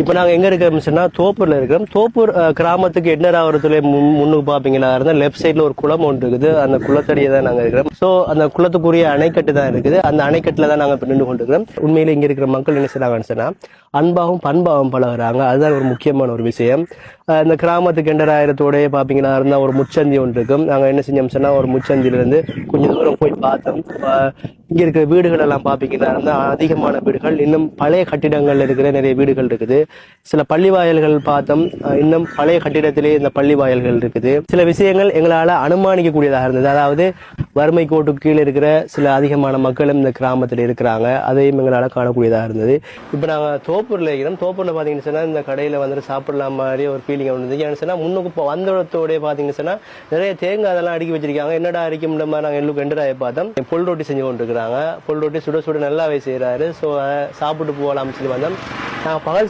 இப்போ நாங்கள் எங்கே இருக்கிறோம் சொன்னால் தோப்பூரில் இருக்கிறோம் தோப்பூர் கிராமத்துக்கு என்ன எண்ணராவரத்துல முன்னுக்கு பார்ப்பீங்களா இருந்தால் லெஃப்ட் சைடில் ஒரு குளம் ஒன்று இருக்குது. அந்த குளத்தடியே தான் நாங்கள் இருக்கிறோம். ஸோ அந்த குளத்துக்குரிய அணைக்கட்டு தான் இருக்குது. அந்த அணைக்கட்டில் தான் நாங்கள் இப்போ நின்று கொண்டிருக்கிறோம். உண்மையில் இங்கே இருக்கிற மக்கள் என்ன செய்கிறாங்கன்னு சொன்னால் அன்பாகவும் பண்பாகவும் பழகிறாங்க. அதுதான் ஒரு முக்கியமான ஒரு விஷயம். இந்த கிராமத்துக்கு எண்டராயிரத்தோடய பார்ப்பீங்களா இருந்தால் ஒரு முச்சந்தி ஒன்று இருக்கும். நாங்கள் என்ன செஞ்சோம் சொன்னால் ஒரு முச்சந்திலிருந்து கொஞ்சம் தூரம் போய் பார்த்தோம். இங்கே இங்க இருக்கிற வீடுகள் எல்லாம் பார்த்தீங்கன்னா இருந்தா அதிகமான வீடுகள். இன்னும் பழைய கட்டிடங்கள்ல இருக்கிற நிறைய வீடுகள் இருக்குது. சில பள்ளி வாயல்கள் பார்த்தோம். அஹ் இன்னும் பழைய கட்டிடத்திலே இந்த பள்ளி வாயல்கள் இருக்குது. சில விஷயங்கள் எங்களால அனுமானிக்கக்கூடியதாக இருந்தது. அதாவது வறுமை கோட்டுக்கு கீழே இருக்கிற சில அதிகமான மக்களும் இந்த கிராமத்தில் இருக்கிறாங்க. அதையும் எங்களால் காணக்கூடியதாக இருந்தது. இப்போ நாங்கள் தோப்பூரில் இருக்கிறோம் தோப்பூரில் பார்த்தீங்கன்னு சொன்னால் இந்த கடையில் வந்துட்டு சாப்பிடலாம் மாதிரி ஒரு ஃபீலிங் இருந்தது. ஏன்னு சொன்னால் முன்னுக்கு இப்போ வந்த பார்த்தீங்கன்னு சொன்னால் நிறைய தேங்காய் அதெல்லாம் அடுக்கி வச்சிருக்காங்க. என்னடா அரிக்கும்ன்ற மாதிரி நாங்கள் எள்ளுக்கு எண்டராய பார்த்தோம். பொல் ரொட்டி செஞ்சு கொண்டு இருக்கிறாங்க பொல் ரொட்டி சுட சுட நல்லாவே செய்கிறாரு ஸோ சாப்பிட்டு போகலாம்னு சொல்லி வந்தோம். நாங்கள் பகல்